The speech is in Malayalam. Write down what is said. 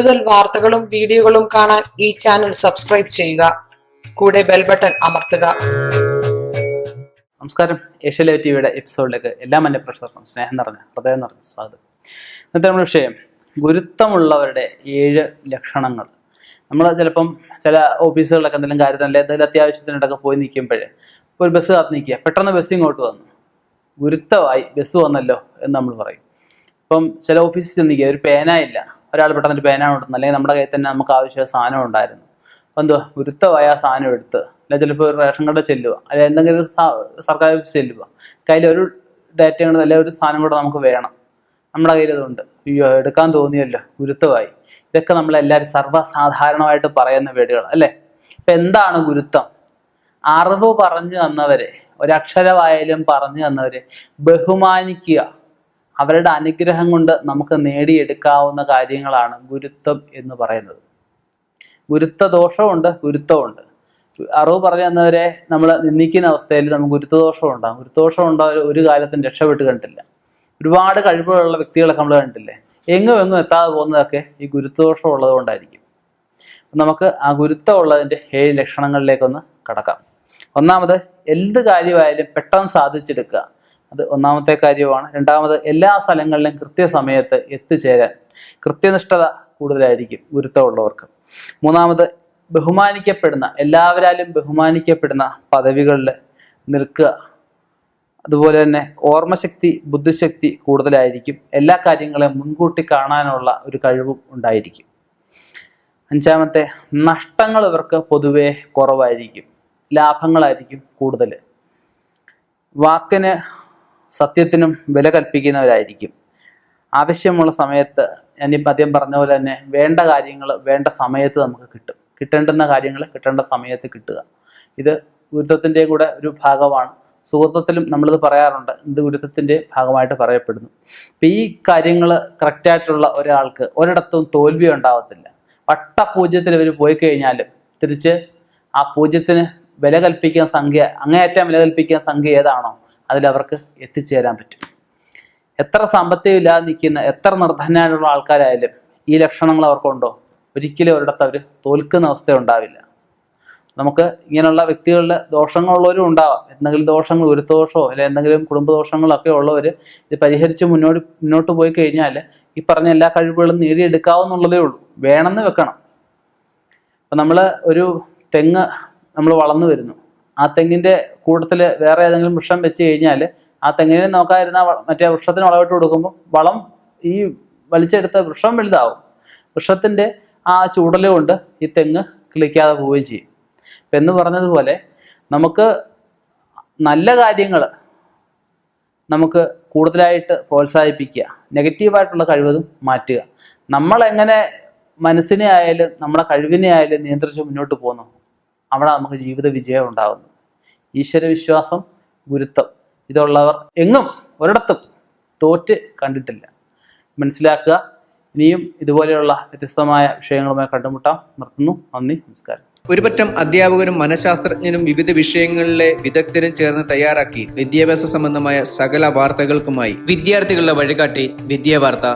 കൂടുതൽ വാർത്തകളും വീഡിയോകളും കാണാൻ ഈ ചാനൽ സബ്സ്ക്രൈബ് ചെയ്യുക. കൂടെ ബെൽ ബട്ടൺ അമർത്തുക. നമസ്കാരം. ഏഷ്യ ലൈവ് ടിവിയുടെ എപ്പിസോഡിലേക്ക് എല്ലാ പ്രശ്നം സ്നേഹം നിറഞ്ഞ ഹൃദയം നിറഞ്ഞ സ്വാഗതം. ഇന്നത്തെ നമ്മുടെ വിഷയം ഗുരുത്വമുള്ളവരുടെ ഏഴ് ലക്ഷണങ്ങൾ. നമ്മൾ ചിലപ്പം ചില ഓഫീസുകളിലൊക്കെ എന്തെങ്കിലും കാര്യത്തിൽ അല്ലെങ്കിൽ എന്തെങ്കിലും അത്യാവശ്യത്തിനിടയ്ക്ക് പോയി നിൽക്കുമ്പോൾ ഒരു ബസ് കാത്ത് നിൽക്കുക പെട്ടെന്ന് ബസ് ഇങ്ങോട്ട് വന്നു. ഗുരുത്വമായി ബസ് വന്നല്ലോ എന്ന് നമ്മൾ പറയും. ഇപ്പം ചില ഓഫീസിൽ ചെന്ന് നിൽക്കുക ഒരു പേന ഇല്ല. ഒരാൾ പെട്ടെന്ന് പേന കൊണ്ടുവന്നു. അല്ലെങ്കിൽ നമ്മുടെ കയ്യിൽ തന്നെ നമുക്ക് ആവശ്യമായ സാധനം ഉണ്ടായിരുന്നു. അപ്പം എന്തുവാ? ഗുരുത്വമായ ആ സാധനം എടുത്ത്. അല്ലെങ്കിൽ ചിലപ്പോൾ ഒരു റേഷൻ കട ചെല്ലുക അല്ലെങ്കിൽ എന്തെങ്കിലും സർക്കാർ ഓഫീസ് ചെല്ലുക കയ്യിൽ ഒരു ഡാറ്റ കൊണ്ട് അല്ലെങ്കിൽ ഒരു സാധനം കൂടെ നമുക്ക് വേണം. നമ്മുടെ കയ്യിൽ ഇതുണ്ട്. അയ്യോ എടുക്കാൻ തോന്നിയല്ലോ. ഗുരുത്വമായി ഇതൊക്കെ നമ്മളെല്ലാവരും സർവസാധാരണമായിട്ട് പറയുന്ന വേടുകൾ അല്ലേ? ഇപ്പം എന്താണ് ഗുരുത്വം? അറിവ് പറഞ്ഞു തന്നവരെ ഒരക്ഷരമായാലും പറഞ്ഞു തന്നവരെ ബഹുമാനിക്കുക. അവരുടെ അനുഗ്രഹം കൊണ്ട് നമുക്ക് നേടിയെടുക്കാവുന്ന കാര്യങ്ങളാണ് ഗുരുത്വം എന്ന് പറയുന്നത്. ഗുരുത്വ ദോഷമുണ്ട് ഗുരുത്വമുണ്ട് അറിവ് പറഞ്ഞു തന്നവരെ നമ്മൾ നിന്ദിക്കുന്ന അവസ്ഥയിൽ നമുക്ക് ഗുരുത്വദോഷം ഉണ്ടാകും ഗുരുത്വദോഷം ഉണ്ടാവും ഒരു കാലത്തും രക്ഷപ്പെട്ട് കണ്ടില്ല. ഒരുപാട് കഴിവുകളുള്ള വ്യക്തികളൊക്കെ നമ്മൾ കണ്ടില്ലേ? എങ്ങും എങ്ങും എത്താതെ പോകുന്നതൊക്കെ ഈ ഗുരുത്വദോഷം ഉള്ളത് കൊണ്ടായിരിക്കും. നമുക്ക് ആ ഗുരുത്വം ഉള്ളതിന്റെ ഏഴ് ലക്ഷണങ്ങളിലേക്കൊന്ന് കടക്കാം. ഒന്നാമത് എന്ത് കാര്യമായാലും പെട്ടെന്ന് സാധിച്ചെടുക്കുക. അത് ഒന്നാമത്തെ കാര്യമാണ്. രണ്ടാമത് എല്ലാ സ്ഥലങ്ങളിലും കൃത്യസമയത്ത് എത്തിച്ചേരാൻ. കൃത്യനിഷ്ഠത കൂടുതലായിരിക്കും ഗുരുത്വമുള്ളവർക്ക്. മൂന്നാമത് ബഹുമാനിക്കപ്പെടുന്ന എല്ലാവരാലും ബഹുമാനിക്കപ്പെടുന്ന പദവികളിൽ നിൽക്കുക. അതുപോലെ തന്നെ ഓർമ്മശക്തി ബുദ്ധിശക്തി കൂടുതലായിരിക്കും. എല്ലാ കാര്യങ്ങളെയും മുൻകൂട്ടി കാണാനുള്ള ഒരു കഴിവും ഉണ്ടായിരിക്കും. അഞ്ചാമത്തെ നഷ്ടങ്ങൾ ഇവർക്ക് പൊതുവെ കുറവായിരിക്കും. ലാഭങ്ങളായിരിക്കും കൂടുതൽ. വാക്കിന് സത്യത്തിനും വില കൽപ്പിക്കുന്നവരായിരിക്കും. ആവശ്യമുള്ള സമയത്ത് ഞാനിപ്പോൾ ആദ്യം പറഞ്ഞ പോലെ തന്നെ വേണ്ട കാര്യങ്ങൾ വേണ്ട സമയത്ത് നമുക്ക് കിട്ടും. കിട്ടേണ്ടുന്ന കാര്യങ്ങൾ കിട്ടേണ്ട സമയത്ത് കിട്ടുക. ഇത് ഗുരുത്വത്തിന്റെയും കൂടെ ഒരു ഭാഗമാണ്. സുഹൃത്തത്തിലും നമ്മളിത് പറയാറുണ്ട്. ഇത് ഗുരുത്വത്തിന്റെ ഭാഗമായിട്ട് പറയപ്പെടുന്നു. അപ്പം ഈ കാര്യങ്ങൾ കറക്റ്റായിട്ടുള്ള ഒരാൾക്ക് ഒരിടത്തും തോൽവി ഉണ്ടാവത്തില്ല. വട്ട പൂജ്യത്തിൽ ഇവർ പോയി കഴിഞ്ഞാലും തിരിച്ച് ആ പൂജ്യത്തിന് വില കൽപ്പിക്കുന്ന സംഖ്യ അങ്ങേയറ്റം വില കൽപ്പിക്കുന്ന സംഖ്യ ഏതാണോ അതിലവർക്ക് എത്തിച്ചേരാൻ പറ്റും. എത്ര സാമ്പത്തികം ഇല്ലാതെ നിൽക്കുന്ന എത്ര നിർധനായുള്ള ആൾക്കാരായാലും ഈ ലക്ഷണങ്ങൾ അവർക്കുണ്ടോ? ഒരിക്കലും ഒരിടത്ത് അവർ തോൽക്കുന്ന അവസ്ഥ ഉണ്ടാവില്ല. നമുക്ക് ഇങ്ങനെയുള്ള വ്യക്തികളിൽ ദോഷങ്ങളുള്ളവരും ഉണ്ടാവാം. എന്തെങ്കിലും ദോഷങ്ങൾ ഗുരുദോഷമോ അല്ലെ എന്തെങ്കിലും കുടുംബ കുടുംബദോഷങ്ങളൊക്കെ ഉള്ളവർ ഇത് പരിഹരിച്ച് മുന്നോട്ട് മുന്നോട്ട് പോയി കഴിഞ്ഞാൽ ഈ പറഞ്ഞ എല്ലാ കഴിവുകളും നേടിയെടുക്കാവുന്നുള്ളതേ ഉള്ളൂ. വേണമെന്ന് വെക്കണം. അപ്പം നമ്മൾ ഒരു തെങ്ങ് നമ്മൾ വളർന്നു വരുന്നു. ആ തെങ്ങിന്റെ കൂട്ടത്തിൽ വേറെ ഏതെങ്കിലും വൃക്ഷം വെച്ച് കഴിഞ്ഞാൽ ആ തെങ്ങിനെ നോക്കാതിരുന്ന മറ്റേ വൃക്ഷത്തിന് വളമിട്ട് കൊടുക്കുമ്പോൾ വളം ഈ വലിച്ചെടുത്ത വൃക്ഷം വലുതാവും. വൃക്ഷത്തിന്റെ ആ ചൂടല കൊണ്ട് ഈ തെങ്ങ് കിളിക്കാതെ പോവുകയും ചെയ്യും. ഇപ്പം എന്ന് പറഞ്ഞതുപോലെ നമുക്ക് നല്ല കാര്യങ്ങൾ നമുക്ക് കൂടുതലായിട്ട് പ്രോത്സാഹിപ്പിക്കുക നെഗറ്റീവായിട്ടുള്ള കഴിവതും മാറ്റുക. നമ്മൾ എങ്ങനെ മനസ്സിനെ ആയാലും നമ്മുടെ കഴിവിനെ ആയാലും നിയന്ത്രിച്ച് മുന്നോട്ട് പോകുന്നു. അവിടെ നമുക്ക് ജീവിത വിജയം ഉണ്ടാകുന്നു. ഈശ്വര വിശ്വാസം ഗുരുത്വം ഇതുള്ളവർ എങ്ങും ഒരിടത്തും തോറ്റ് കണ്ടിട്ടില്ല. മനസ്സിലാക്കുക. ഇനിയും ഇതുപോലെയുള്ള വ്യത്യസ്തമായ വിഷയങ്ങളുമായി കണ്ടുമുട്ടാം. നിർത്തുന്നു. നന്ദി. നമസ്കാരം. ഒരുപറ്റം അധ്യാപകരും മനഃശാസ്ത്രജ്ഞരും വിവിധ വിഷയങ്ങളിലെ വിദഗ്ധരും ചേർന്ന് തയ്യാറാക്കി വിദ്യാഭ്യാസ സംബന്ധമായ സകല വാർത്തകൾക്കുമായി വിദ്യാർത്ഥികളുടെ വഴികാട്ടി വിദ്യാവാർത്ത